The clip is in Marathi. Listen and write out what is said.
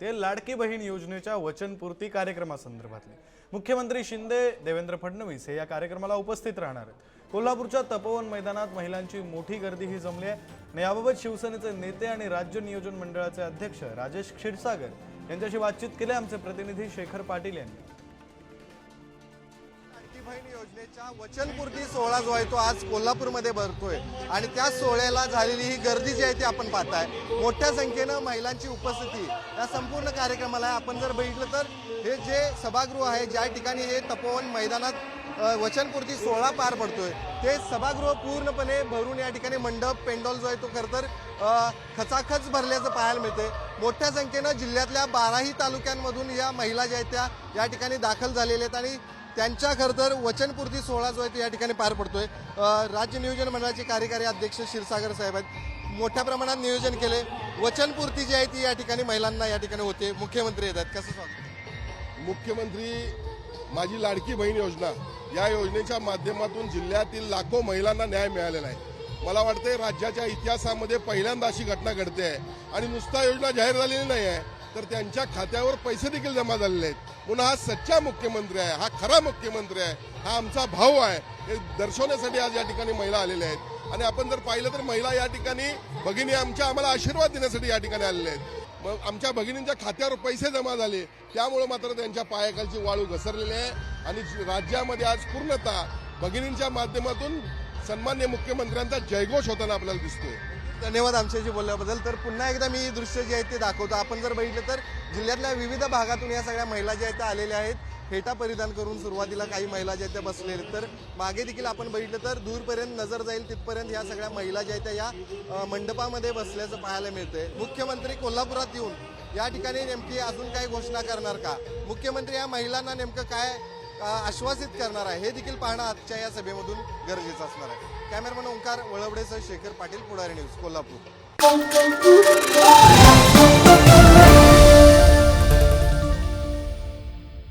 ते लाडकी बहीण योजनेच्या वचनपूर्ती कार्यक्रमासंदर्भातले. मुख्यमंत्री शिंदे देवेंद्र फडणवीस हे या कार्यक्रमाला उपस्थित राहणार आहेत. कोल्हापूरच्या तपोवन मैदानात महिलांची मोठी गर्दी ही जमली आहे. आणि याबाबत शिवसेनेचे नेते आणि राज्य नियोजन मंडळाचे अध्यक्ष राजेश क्षीरसागर यांच्याशी बातचीत केली आमचे प्रतिनिधी शेखर पाटील यांनी. लाडकी बहीण योजनेच्या वचनपूर्ती सोहळा जो आहे तो आज कोल्हापूरमध्ये भरतोय. आणि त्या सोहळ्याला झालेली ही गर्दी जी आहे ती आपण पाहताय. मोठ्या संख्येनं महिलांची उपस्थिती या संपूर्ण कार्यक्रमाला आपण जर बघितलं तर हे जे सभागृह आहे ज्या ठिकाणी हे तपोवन मैदानात वचनपूर्ती सोहळा पार पडतोय ते सभागृह पूर्णपणे भरून या ठिकाणी मंडप पेंडॉल जो आहे तो खरं तर खचाखच भरल्याचं पाहायला मिळते. मोठ्या संख्येनं जिल्ह्यातल्या बाराही तालुक्यांमधून या महिला ज्या आहेत त्या या ठिकाणी दाखल झालेल्या आहेत. आणि त्यांच्या खरं तर वचनपूर्ती सोहळा जो आहे तो या ठिकाणी पार पडतोय. राज्य नियोजन मंडळाचे कार्यकारी अध्यक्ष क्षीरसागर साहेब आहेत. मोठ्या प्रमाणात नियोजन केले. वचनपूर्ती जी आहे ती या ठिकाणी महिलांना या ठिकाणी होते. मुख्यमंत्री येतात कसं स्वागत? मुख्यमंत्री माझी लाडकी बहीण योजना. या योजनेच्या माध्यमातून जिल्ह्यातील लाखो महिलांना न्याय मिळालेला आहे. मला वाटते राज्याच्या इतिहासामध्ये पहिल्यांदा अशी घटना घडते आहे. आणि नुसता योजना जाहीर झालेली नाही आहे. तर त्यांच्या खात्यावर पैसे देखील जमा झालेले आहेत. पुन्हा हा सच्चा मुख्यमंत्री आहे हा खरा मुख्यमंत्री आहे हा आमचा भाऊ आहे. हे दर्शवण्यासाठी आज या ठिकाणी महिला आलेल्या आहेत. आणि आपण जर पाहिलं तर महिला या ठिकाणी भगिनी आमच्या आम्हाला आशीर्वाद देण्यासाठी या ठिकाणी आलेल्या आहेत. मग आमच्या भगिनींच्या खात्यावर पैसे जमा झाले. त्यामुळे मात्र त्यांच्या पायाखालची वाळू घसरलेली आहे. आणि राज्यामध्ये आज पूर्णतः भगिनींच्या माध्यमातून सन्मान्य मुख्यमंत्र्यांचा जयघोष होताना आपल्याला दिसतोय. धन्यवाद आमच्याशी बोलल्याबद्दल. तर पुन्हा एकदा मी दृश्य जे आहेत ते दाखवतो. आपण जर बघितलं तर जिल्ह्यातल्या विविध भागातून या सगळ्या महिला ज्या आहेत त्या आलेल्या आहेत. फेटा परिधान करून सुरुवातीला काही महिला ज्या आहेत त्या बसलेल्या आहेत. तर मागे देखील आपण बघितलं तर दूरपर्यंत नजर जाईल तिथपर्यंत या सगळ्या महिला ज्या आहेत त्या या मंडपामध्ये बसल्याचं पाहायला मिळतंय. मुख्यमंत्री कोल्हापुरात येऊन या ठिकाणी नेमकी अजून काही घोषणा करणार का? मुख्यमंत्री या महिलांना नेमकं काय आश्वासित करणार आहे. हे देखील पाहणं आजच्या या सभेमधून गरजेचं असणार आहे. कॅमेरामन ओंकार वळवडेसह शेखर पाटील पुढारी न्यूज कोल्हापूर.